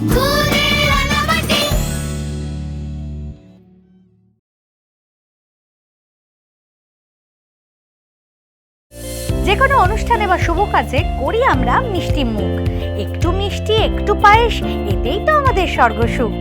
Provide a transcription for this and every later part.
যে কোনো অনুষ্ঠানে বা শুভ কাজে করি আমরা মিষ্টি মুখ। একটু মিষ্টি, একটু পায়েস, এতেই তো আমাদের স্বর্গসুখ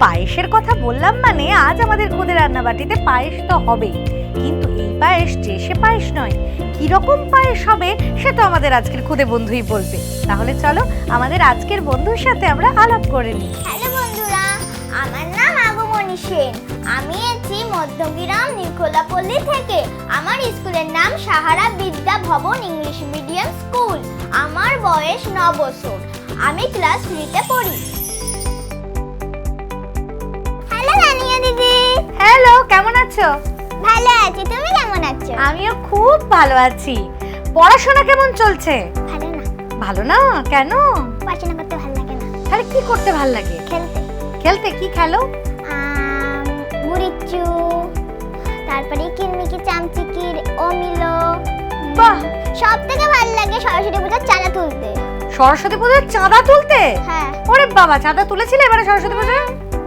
পায়েসের কথা বললাম মানে আজ আমাদের খুদে রান্নাবাটিতে পায়েস তো হবেই। কিন্তু এই পায়েস যে সে পায়েস নয়। কীরকম পায়েস হবে সে তো আমাদের আজকের খুদে বন্ধুই বলবে। তাহলে চলো আমাদের আজকের বন্ধুর সাথে আমরা আলাপ করে নিই। হ্যালো বন্ধুরা আমার নাম আগমনী সেন। আমি এসেছি মধ্যগ্রাম নিকোলাপল্লী থেকে। আমার স্কুলের নাম সাহারা বিদ্যা ভবন ইংলিশ মিডিয়াম স্কুল। আমার বয়স ন বছর। আমি ক্লাস থ্রিতে পড়ি। হ্যালো রানিয়া দিদি। হ্যালো কেমন আছো? ভালো আছি তুমি কেমন আছো? আমিও খুব ভালো আছি। পড়াশোনা কেমন চলছে? ভালো না। ভালো না? কেন? পড়াশোনা করতে ভালো লাগে না। তাহলে কি করতে ভালো লাগে? খেলতে। খেলতে কি খেলো? মুড়িচু তারপরে কিরমিকি চামচিকির অমিলো। বাহ! সব থেকে ভালো লাগে সরস্বতী পূজার চাঁদা তুলতে। সরস্বতী পুজোর চাঁদা তুলতে? হ্যাঁ। ওরে বাবা চাঁদা তুলেছিলে এবারে সরস্বতী পুজোয়?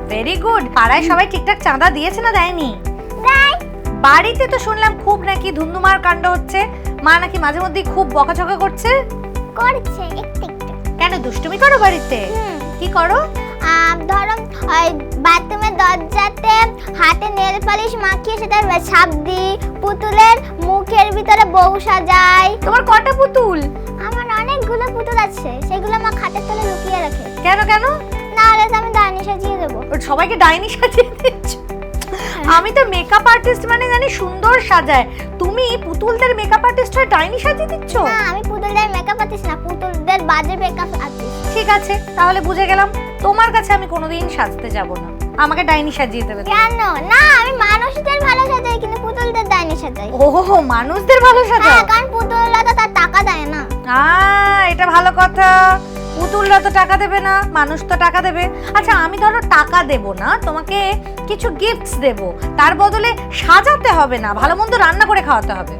ভেরি গুড পাড়ায় সবাই ঠিকঠাক চাঁদা দিয়েছে না দেয়নি? বাড়িতে তো শুনলাম খুব নাকি ধুন্ধুমার কাণ্ড হচ্ছে। মা নাকি মাঝে মধ্যেই খুব বকাঝকা করছে? করছে একটু একটু। কেন দুষ্টুমি করো বাড়িতে? কি করো? ধরো বাথরুমের দরজাতে হাতে নেল পালিশ মাখিয়ে সেটা ছাপ দিই পুতুলের মুখের ভিতরে বউ সাজাই। তোমার কটা পুতুল? আমার অনেকগুলো পুতুল আছে সেগুলো মা খাটের তলে লুকিয়ে রাখে। কেন কেন? না হলে আমি দানি সাজিয়ে দেবো। সবাইকে ডাইনি সাজিয়ে দিচ্ছ? আমি তো মেকআপ আর্টিস্ট মানে জানি সুন্দর সাজায়। তুমি পুতুলদের মেকআপ আর্টিস্ট হয়ে ডাইনি সাজিয়ে দিচ্ছ? না আমি পুতুলদের মেকআপ আর্টিস্ট না পুতুলদের বাজে মেকআপ আর্টিস্ট ঠিক আছে তাহলে বুঝে গেলাম তোমার কাছে আমি কোনোদিন সাজতে যাব না। আমাকে ডাইনি সাজিয়ে দেবে কেন? না আমি মানুষদের ভালো সাজাই কিন্তু পুতুলদের দানি সাজাই। ও মানুষদের ভালো সাজাও? হ্যাঁ কারণ পুতুলরা তো তার টাকা দেয় না। আ এটা ভালো কথা। পুতুলরা তো টাকা দেবে না মানুষ তো টাকা দেবে। আচ্ছা আমি ধরো টাকা দেব না তোমাকে কিছু গিফটস দেব। তার বদলে সাজাতে হবে না ভালো মন্দ রান্না করে খাওয়াতে হবে।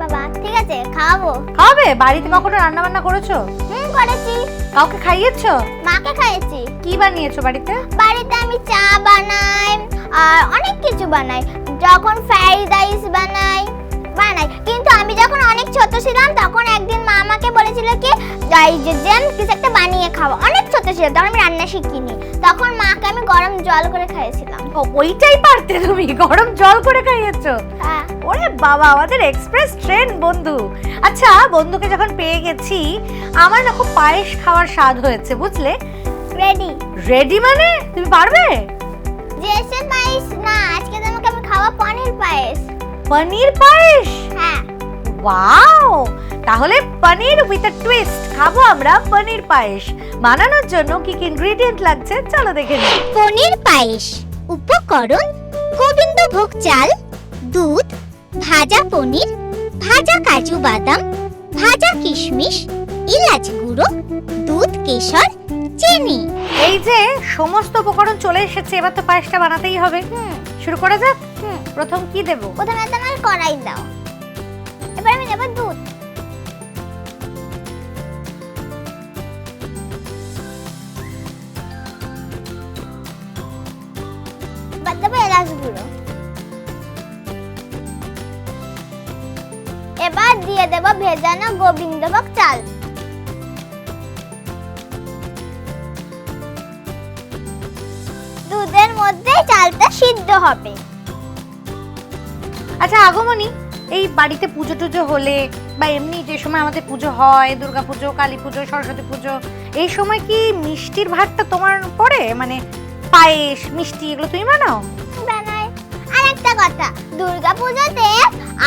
বাবা ঠিক আছে খাওয়াবো। খাওয়াবে? বাড়িতে কখনো রান্না বান্না করেছ? হুম করেছি। কাউকে খাইয়েছো? মাকে খাইয়েছি। কি বানিয়েছো বাড়িতে? বাড়িতে আমি চা বানাই আর অনেক কিছু বানাই। যখন ফ্রাইড রাইস বানাই বানাই। কিন্তু আমি যখন অনেক ছোট ছিলাম জেম কিছু একটা বানিয়ে খাওয়া অনেক ছোট ছিলাম তখন আমি রান্না শিখিনি। তখন মাকে আমি গরম জল করে খাইয়েছিলাম। ওইটাই পারতে তুমি গরম জল করে খাইয়েছো? হ্যাঁ। ওরে বাবা আমাদের এক্সপ্রেস ট্রেন বন্ধু। আচ্ছা বন্ধুকে যখন পেয়ে গেছি আমার না খুব পায়েস খাওয়ার স্বাদ হয়েছে বুঝলে? রেডি রেডি মানে? তুমি পারবে? জেসে পায়েস? না আজকে তোমাকে আমি খাওয়া পনির পায়েস। পনির পায়েস? হ্যাঁ। ওয়াও! তাহলে পনির উইথ আ টুইস্ট খাব আমরা পনির পায়েস। বানানোর জন্য কি কি ইনগ্রেডিয়েন্ট লাগছে চলো দেখে নিই। পনির পায়েস উপকরণ গোবিন্দভোগ চাল দুধ ভাজা পনির ভাজা কাজু বাদাম ভাজা কিশমিশ ইলাচ গুঁড়ো দুধ কেশর চিনি। এই যে সমস্ত উপকরণ চলে এসেছে এবার তো পায়েসটা বানাতেই হবে। শুরু করা যাক? প্রথম কি দেব? প্রথমে তোমার কড়াই দাও। এবার আমি দেবো দুধ। দেবো এলাচ গুঁড়ো এবার দিয়ে দেব ভেজানো গোবিন্দভোগ চাল। দুধের মধ্যে চালটা সিদ্ধ হবে। আচ্ছা আগমনী, এই বাড়িতে পুজো টুজো হলে বা এমনি যে সময় আমাদের পুজো হয় দুর্গা পুজো কালী পুজো সরস্বতী পুজো, এই সময় কি মিষ্টির ভাতটা তোমার পড়ে? মানে পায়েস মিষ্টি এগুলো তুমি বানাও? বানাই। আর একটা কথা দুর্গা পুজোতে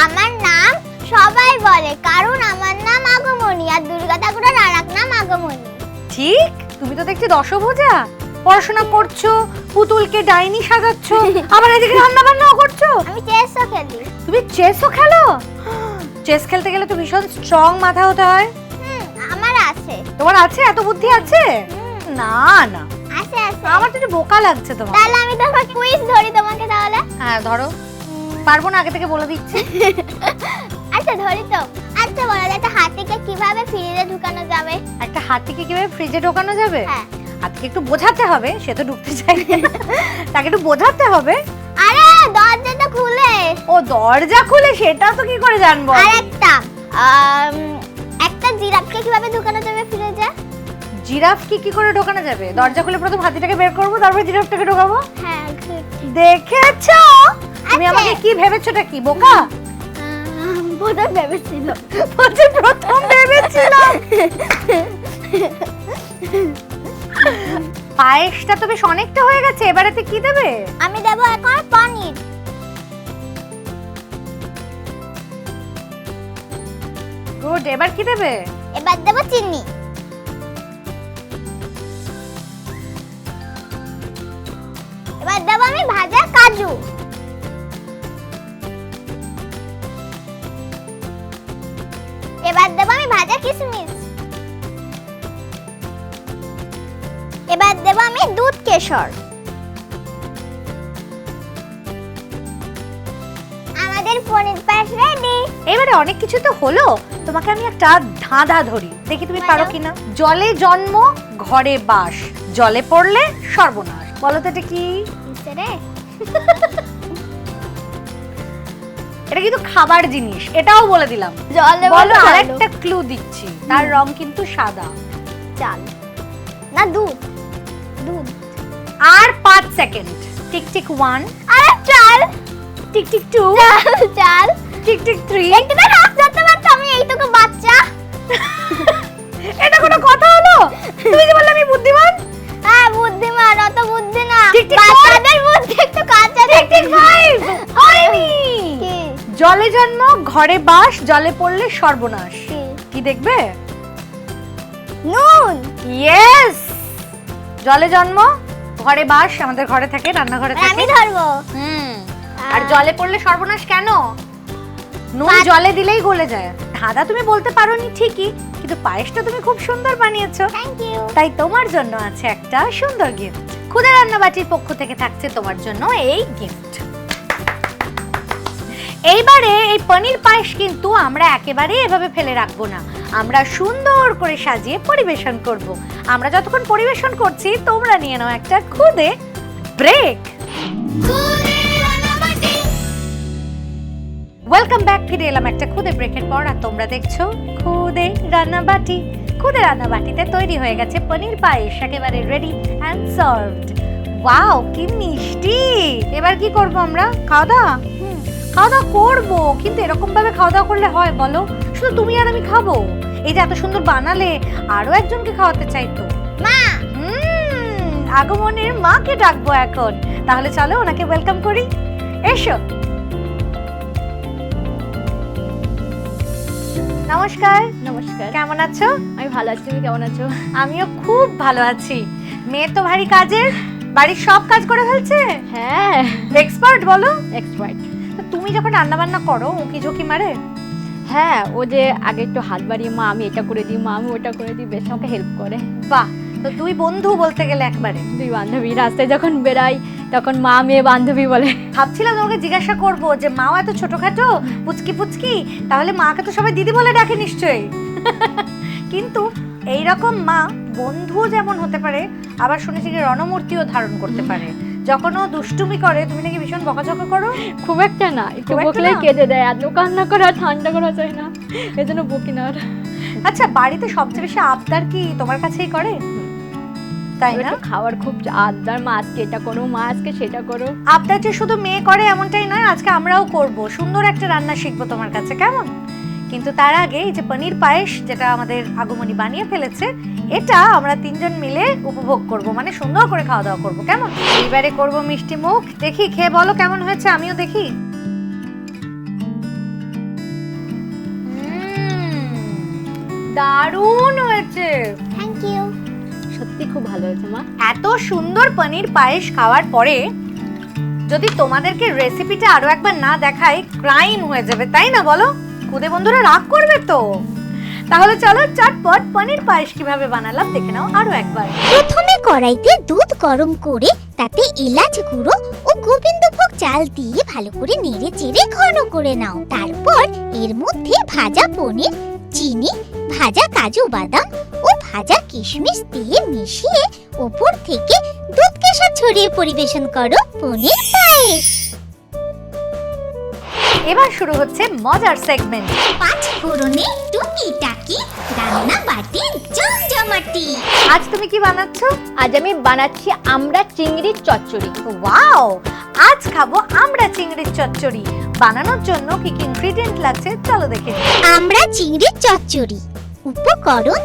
আমার নাম সবাই বলে কারণ আমার নাম আগমনী আর দুর্গা ঠাকুরের আর এক নাম আগমনী। ঠিক তুমি তো দেখছি দশভুজা। পড়াশোনা করছ পুতুলকে ডাইনি সাজাচ্ছ আবার এদিকে রান্না বান্নাও করছ? আমি চেসও খেলি। তুমি চেসও খেলো? চেস খেলতে গেলে তো ভীষণ স্ট্রং মাথা হতে হয়। আমার আছে। তোমার আছে? এত বুদ্ধি আছে? না না। আছে আছে। আমার তো একটু বোকা লাগছে তোমার। তাহলে আমি তোমার কুইজ ধরি তোমাকে তাহলে। হ্যাঁ ধরো। পারব না আগে থেকে বলে দিচ্ছি। আচ্ছা ধরি তো। আচ্ছা বলো একটা হাতিকে কীভাবে ফ্রিজে ঢুকানো যাবে? একটা হাতিকে কীভাবে ফ্রিজে ঢোকানো যাবে? হ্যাঁ। আজকে একটু বোঝাতে হবে সে তো ঢুকতে চাই না। তাকে একটু বোঝাতে হবে। আরে দরজাটা খুলে। ও দরজা খুলে সেটা তো কি করে জানব? আর একটা আম, একটা জিরাফকে কীভাবে ঢুকানো যাবে ফ্রিজে জিরাফ কি কি করে ঢোকানো যাবে? দরজা খুলে প্রথম হাতিটাকে বের করব তারপরে জিরাফটাকে ঢোকাবো? হ্যাঁ দেখেছ? তুমি। আমাকে কি ভেবেছোটা কি বোকা? বোধহয় ভেবেছিল। বলছে প্রথম ভেবেছিলাম পায়েসটা তো বেশ অনেকটা হয়ে গেছে এবারেতে কি দেবে? আমি দেবো এখন পনির। গুড এবার কি দেবে? এবার দেবো চিনি। কাজু এবার দেবো আমি ভাজা কিশমিশ। এবার দেবো আমি দুধ কেশর। আমাদের পনির পায়েস রেডি এবারে অনেক কিছু তো হলো। তোমাকে আমি একটা ধাঁধা ধরি। দেখি তুমি পারো। কিনা। জলে জন্ম ঘরে বাস। জলে পড়লে সর্বনাশ। বলো তো এটা কি? রে। এটা কিন্তু খাবার জিনিস এটাও বলে দিলাম। জলে বলো আরেকটা ক্লু দিচ্ছি তার রং কিন্তু সাদা। চাল। না দুধ। দুধ। আর পাঁচ সেকেন্ড টিক টিক ওয়ান আরে চাল। টিক টিক টু চাল টিক টিক থ্রি একটু তো হাত ধরতে পারতো আমি এইটুকু বাচ্চা। এটা কোনো কথা হলো? তুমি যে বললে আমি বুদ্ধিমান? হ্যাঁ বুদ্ধিমান অত বুদ্ধি না। ঠিক হয়নি জলে জন্ম ঘরে বাস জলে পড়লে সর্বনাশ। কি? কি দেখবে? নুন। ইয়েস জলে জন্ম ঘরে বাস আমাদের ঘরে থাকে রান্নাঘরে থাকে আমি ধরবো। হুম। আর জলে পড়লে সর্বনাশ কেন? নুন জলে দিলেই গলে যায়। ধাঁধা তুমি বলতে পারোনি ঠিকই কিন্তু পায়েসটা তুমি খুব সুন্দর বানিয়েছো। থ্যাংক ইউ তাই তোমার জন্য আছে একটা সুন্দর গিফট খুদে রান্নাবাটির পক্ষ থেকে থাকছে তোমার জন্য এই গিফট এইবারে এই পনির পায়েস কিন্তু আমরা একেবারে এভাবে ফেলে রাখব না। আমরা সুন্দর করে সাজিয়ে পরিবেশন করব। আমরা যতক্ষণ পরিবেশন করছি তোমরা নিয়ে নাও একটা খুদে ব্রেক ওয়েলকাম ব্যাক ফিরে এলাম একটা খুদে ব্রেকের পর আর তোমরা দেখছ খুদে রান্নাবাটি। খুদে রান্নাবাটিতে তৈরি হয়ে গেছে পনির পায়েস একেবারে রেডি অ্যান্ড সার্ভড ওয়াও কি মিষ্টি! এবার কি করব আমরা? খাওয়া দাওয়া হুম, খাওয়া দাওয়া করব কিন্তু এরকম ভাবে খাওয়া দাওয়া করলে হয় বলো? শুধু তুমি আর আমি খাব? এই যে এত সুন্দর বানালে আরও একজনকে খাওয়াতে চাইতো। মা! হুম, আগমনের মাকে ডাকবো এখন। তাহলে চলো ওনাকে ওয়েলকাম করি। এসো। নমস্কার। নমস্কার। কেমন আছো? আমি ভালো আছি তুমি কেমন আছো? আমিও খুব ভালো আছি। মেয়ে তো ভারী কাজের বাড়ির সব কাজ করে ফেলছে। হ্যাঁ। এক্সপার্ট বলো। এক্সপার্ট তুমি যখন রান্না বান্না করো উকি ঝুঁকি মারে? হ্যাঁ ও যে আগে একটু হাত বাড়িয়ে মা আমি এটা করে দিই মা আমি ওটা করে দিই বেশ আমাকে হেল্প করে। বাহ তো দুই বন্ধু বলতে গেলে একবারে। দুই বান্ধবী রাস্তায় যখন বেরাই তখন মা মেয়ে বান্ধবী বলে। ভাবছিলাম তোমাকে জিজ্ঞাসা করব যে মাও এত ছোটখাটো পুচকি পুচকি তাহলে মাকে তো সবাই দিদি বলে ডাকে নিশ্চয়ই? কিন্তু এই রকম মা বন্ধু যেমন হতে পারে আবার শুনেছি যে রণমূর্তিও ধারণ করতে পারে। যখন ও দুষ্টুমি করে তুমি নাকি ভীষণ বকাঝকা করো? খুব একটা না একটু না? কেঁদে দেয় এত কান্না করা ঠান্ডা করা যায় না এজন্য বকি না আচ্ছা বাড়িতে সবচেয়ে বেশি আবদার কি তোমার কাছেই করে? তাই না? খাওয়ার খুব আবদার মা আজকে এটা করো মা আজকে সেটা করো। আবদার যে শুধু মেয়ে করে এমনটাই নয় আজকে আমরাও করব। সুন্দর একটা রান্না শিখব তোমার কাছে কেমন? কিন্তু তার আগে এই যে পনির পায়েস যেটা আমাদের আগমনী বানিয়ে ফেলেছে এটা আমরা তিনজন মিলে উপভোগ করব মানে সুন্দর করে খাওয়া দাওয়া করব। কেমন? এইবারে করব মিষ্টি মুখ। দেখি খেয়ে বলো কেমন হয়েছে আমিও দেখি। দারুণ হয়েছে। থ্যাংক ইউ সত্যি খুব ভালো হয়েছে মা। এত সুন্দর পনির পায়েস খাওয়ার পরে যদি তোমাদেরকে রেসিপিটা আরও একবার না দেখাই ক্রাইম হয়ে যাবে তাই না বলো? খুদে বন্ধুরা রাগ করবে তো? তাহলে চলো চটপট পনির পায়েস কীভাবে বানালাম দেখে নাও আরও একবার। প্রথমে কড়াইতে দুধ গরম করে তাতে এলাচ গুঁড়ো ও গোবিন্দভোগ চাল দিয়ে ভালো করে নেড়ে চেড়ে ঘন করে নাও। তারপর এর মধ্যে ভাজা পনির, চিনি, ভাজা কাজু বাদাম ও ভাজা কিশমিশ দিয়ে মিশিয়ে ওপর থেকে দুধ কেশর ছড়িয়ে পরিবেশন করো পনির পায়েস। এবার শুরু হচ্ছে মজার সেগমেন্ট পাঁচ ফোড়নে টুকি টাকি রান্না বাটি জমজমাটি আজ তুমি কি বানাচ্ছ? আজ আমি বানাচ্ছি আমরা চিংড়ির চচ্চড়ি। ওয়াও! আজ খাব আমরা চিংড়ির চচ্চড়ি। বানানোর জন্য কি কি ইনগ্রেডিয়েন্ট লাগছে চলো দেখে। আমরা চিংড়ির চচ্চড়ি উপকরণ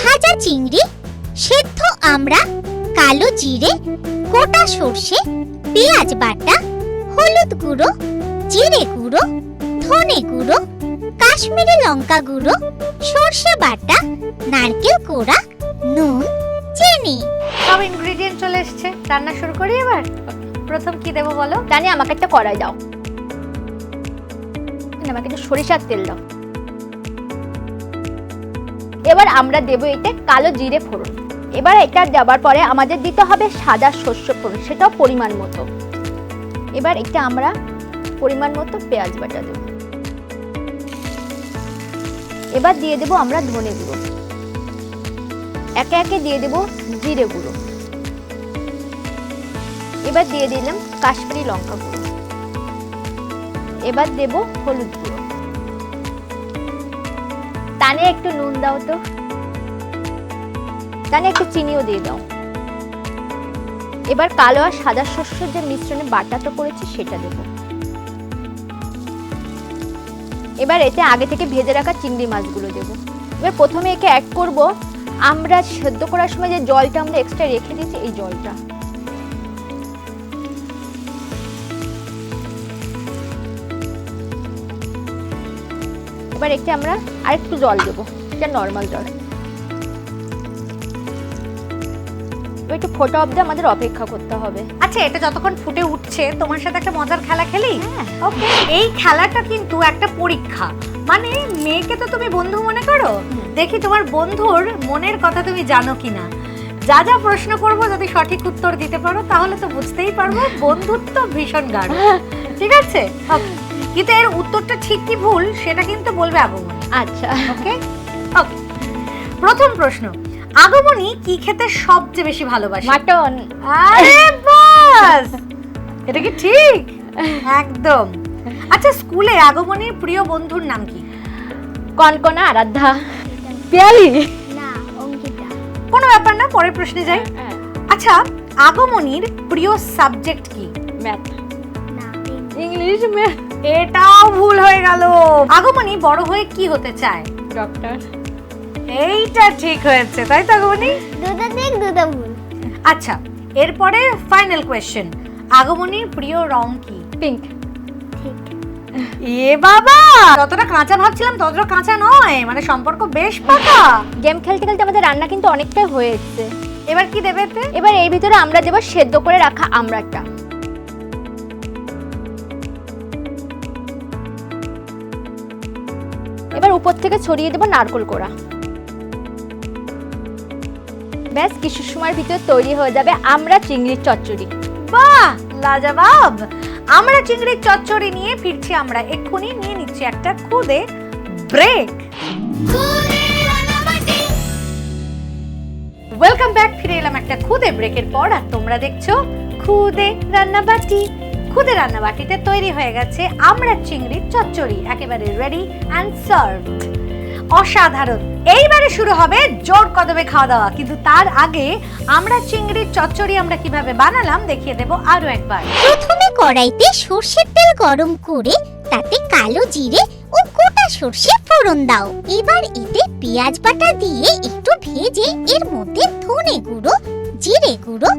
ভাজা চিংড়ি সেদ্ধ আমরা কালো জিরে গোটা সর্ষে পেঁয়াজ বাটা হলুদ গুঁড়ো জিরে গুঁড়ো, ধনে গুঁড়ো, কাশ্মীরি লঙ্কা গুঁড়ো, সর্ষে বাটা, নারকেল কোড়া, নুন, চিনি। সব ইনগ্রেডিয়েন্ট চলে এসছে। রান্না শুরু করি এবার? প্রথম কি দেবো বলো? জানি, আমাকে একটা কড়াই দাও। আমাকে একটু সরিষার তেল দাও। এবার আমরা দেবো এতে কালো জিরে ফোড়ন। এবার এটা দেওয়ার পরে আমাদের দিতে হবে সাদা শস্য ফোড়ন, সেটাও পরিমাণ মতো। এবার এটা আমরা পরিমাণ মতো পেঁয়াজ বাটা দেব। এবার দিয়ে দেবো আমরা ধনে গুঁড়ো। একে একে দিয়ে দেবো জিরে গুঁড়ো। এবার দিয়ে দিলাম কাশ্মীরি লঙ্কা গুঁড়ো। এবার দেব হলুদ গুঁড়ো। তানে একটু নুন দাও তো। তানে একটু চিনিও দিয়ে দাও। এবার কালো আর সাদা শস্যের যে মিশ্রণে বাটাটা করেছি সেটা দেব। এবার এতে আগে থেকে ভেজে রাখা চিংড়ি মাছগুলো দেব। এবার প্রথমে একে অ্যাড করব। আমরা সেদ্ধ করার সময় যে জলটা আমরা এক্সট্রা রেখে দিয়েছি, এই জলটা। এবার একটু আমরা আরেকটু জল দেবো, এটা নর্মাল জল। একটু ফোটা অব্দি আমাদের অপেক্ষা করতে হবে। আচ্ছা এটা যতক্ষণ ফুটে উঠছে তোমার সাথে একটা মজার খেলা খেলি? হ্যাঁ। ওকে এই খেলাটা কিন্তু একটা পরীক্ষা। মানে মেয়েকে তো তুমি বন্ধু মনে করো? দেখি তোমার বন্ধুর মনের কথা তুমি জানো কিনা। যা যা প্রশ্ন করব যদি সঠিক উত্তর দিতে পারো তাহলে তো বুঝতেই পারব বন্ধুত্ব ভীষণ গাঢ়। ঠিক আছে? Okay. কিন্তু এর উত্তরটা ঠিক কি ভুল সেটা কিন্তু বলবে আগমনী আচ্ছা। ওকে ওকে প্রথম প্রশ্ন। আগমনী কি খেতে সবচেয়ে বেশি ভালোবাসে? মাটন। আরে বাস! এটা কি ঠিক? একদম। আচ্ছা স্কুলে আগমনীর প্রিয় বন্ধুর নাম কি? কনকনা আরাধ্যা। পেয়ালি। না অঙ্কিতা। কোনো ব্যাপার না পরের প্রশ্নে যাই। আচ্ছা আগমনীর প্রিয় সাবজেক্ট কি? ম্যাথ। না ইংলিশ ম্যাথ। এটাও ভুল হয়ে গেল। আগমনী বড় হয়ে কি হতে চায়? ডক্টর। এইটা ঠিক হয়েছে তাই তো আগমনী? দুটো দিক দুটো ভুল। আচ্ছা এরপরে ফাইনাল কোয়েশ্চেন আগমনীর প্রিয় রং কি? পিঙ্ক ঠিক। এ বাবা! যতটা কাঁচা ভাবছিলাম ততটা কাঁচা নয় মানে সম্পর্ক বেশ পাকা। গেম খেলতে খেলতে আমাদের রান্না কিন্তু অনেকটাই হয়ে এসছে এবার কি দেবে এতে? এবার এর ভিতরে আমরা দেবো সেদ্ধ করে রাখা আমড়াটা এবার উপর থেকে ছড়িয়ে দেবো নারকোল কোড়া। ব্যাস কিছু সময়ের ভিতরে তৈরি হয়ে যাবে আমরা চিংড়ির চচ্চড়ি। বাহ, লাজবাব! আমরা চিংড়ির চচ্চড়ি নিয়ে ফিরছি, আমরা এক্ষুনি নিয়ে নিচ্ছি একটা খুদে ব্রেক ওয়েলকাম ব্যাক ফিরে এলাম একটা খুদে ব্রেকের পর, আর তোমরা দেখছ খুদে রান্নাবাটি। খুদে রান্নাবাটিতে তৈরি হয়ে গেছে আমরা চিংড়ির চচ্চড়ি, একেবারে রেডি অ্যান্ড সার্ভ অসাধারণ। এইবারে শুরু হবে জোর কদমে খাওয়া দাওয়া। কিন্তু তার আগে আমরা চিংড়ির চচ্চড়ি আমরা কীভাবে বানালাম দেখিয়ে দেব আরও একবার। প্রথমে কড়াইতে সর্ষের তেল গরম করে তাতে কালো জিরে ও গোটা সর্ষে ফোড়ন দাও। এবার এতে পেঁয়াজ বাটা দিয়ে একটু ভেজে এর মধ্যে ধনে গুঁড়ো, জিরে গুঁড়ো,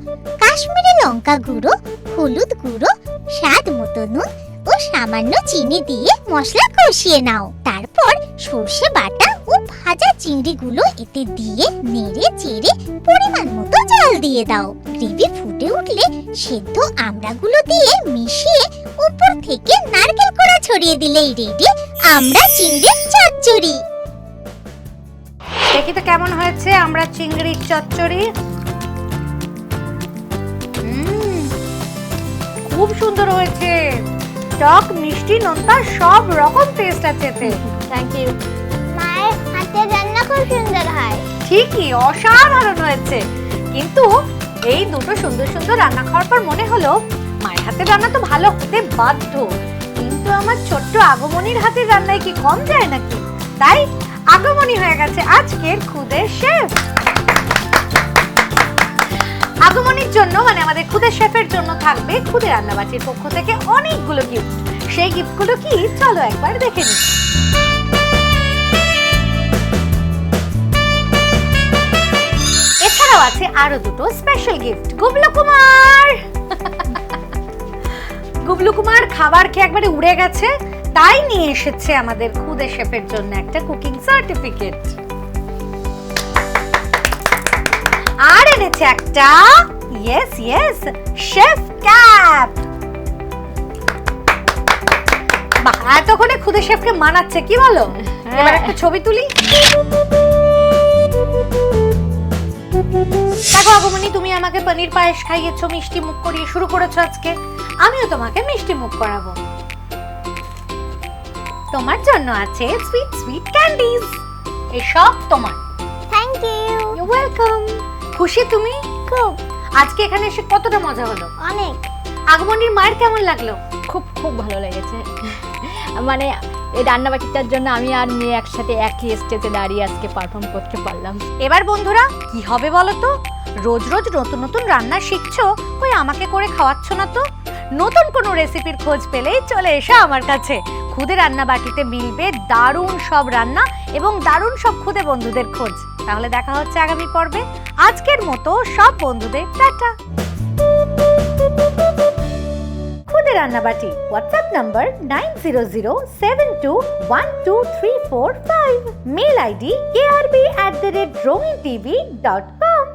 কাশ্মীরি লঙ্কা গুঁড়ো, হলুদ গুঁড়ো, স্বাদ মতো নুন ও সামান্য চিনি দিয়ে মশলা কষিয়ে নাও। তারপর সর্ষে বাটা ও ভাজা চিংড়িগুলো এতে দিয়ে নেড়ে চেড়ে পরিমাণ মতো জল দিয়ে দাও। গ্রেভি ফুটে উঠলে সেদ্ধ আমড়াগুলো দিয়ে মিশিয়ে উপর থেকে নারকেল কোড়া ছড়িয়ে দিলেই রেডি আমরা চিংড়ির চচ্চড়ি। দেখি তো কেমন হয়েছে আমরা চিংড়ির চচ্চড়ি। খুব সুন্দর হয়েছে। টক, মিষ্টি, নোনতা, সব রকম টেস্ট আছে এতে। থ্যাংক ইউ মায়ের হাতে রান্না খুব সুন্দর হয়। ঠিকই, অসাধারণ হয়েছে। কিন্তু এই দুটো সুন্দর সুন্দর রান্না খাওয়ার পর মনে হলো, মায়ের হাতের রান্না তো ভালো হতে বাধ্য। কিন্তু আমার ছোট্ট আগমনীর হাতের রান্নায় কি কম যায় নাকি? তাই আগমনী হয়ে গেছে আজকের খুদের শেফ। আগমনীর জন্য মানে আমাদের খুদের শেফের জন্য থাকবে খুদে রান্নাবাটির পক্ষ থেকে অনেকগুলো গিফট সেই গিফটগুলো কি? চলো একবার দেখে নিই। আছে আরও দুটো স্পেশাল গিফট গুবলু কুমার! গুবলু কুমার খাবার খেয়ে একবারে উড়ে গেছে তাই নিয়ে এসেছে আমাদের খুদে শেফের জন্য একটা কুকিং সার্টিফিকেট আর এনেছে একটা ইয়েস ইয়েস শেফ ক্যাপ এতক্ষণে খুদে শেফকে মানাচ্ছে কি বলো? এবার একটা ছবি তুলি। দেখো আগমনী তুমি আমাকে পনির পায়েস খাইয়েছো মিষ্টি মুখ করিয়ে শুরু করেছ আজকে। আমিও তোমাকে মিষ্টি মুখ করাবো। তোমার জন্য আছে সুইট সুইট ক্যান্ডিজ এসব তোমার। থ্যাংক ইউ ইউ ওয়েলকাম খুশি তুমি? খুব। আজকে এখানে এসে কতটা মজা হলো? অনেক। আগমনীর মায়ের কেমন লাগল? খুব খুব ভালো লেগেছে। মানে এই রান্নাবাটিটার জন্য আমি আর মেয়ে একসাথে একই স্টেজে দাঁড়িয়ে আজকে পারফর্ম করতে পারলাম। এবার বন্ধুরা, কি হবে বলো তো রোজ রোজ নতুন নতুন রান্না শিখছো? কই আমাকে করে খাওয়াচ্ছ না তো? নতুন কোনো রেসিপির খোঁজ পেলেই চলে এসো আমার কাছে। খুদে রান্না বাটিতে মিলবে দারুণ সব রান্না এবং দারুণ সব খুদে বন্ধুদের খোঁজ। তাহলে দেখা হচ্ছে আগামী পর্বে। আজকের মতো সব বন্ধুদের টাটা। খুদে রান্নাবাটি WhatsApp number nine zero zero seven two one two three four five mail ID KRB at the rate রঙিন টিভি ডট কম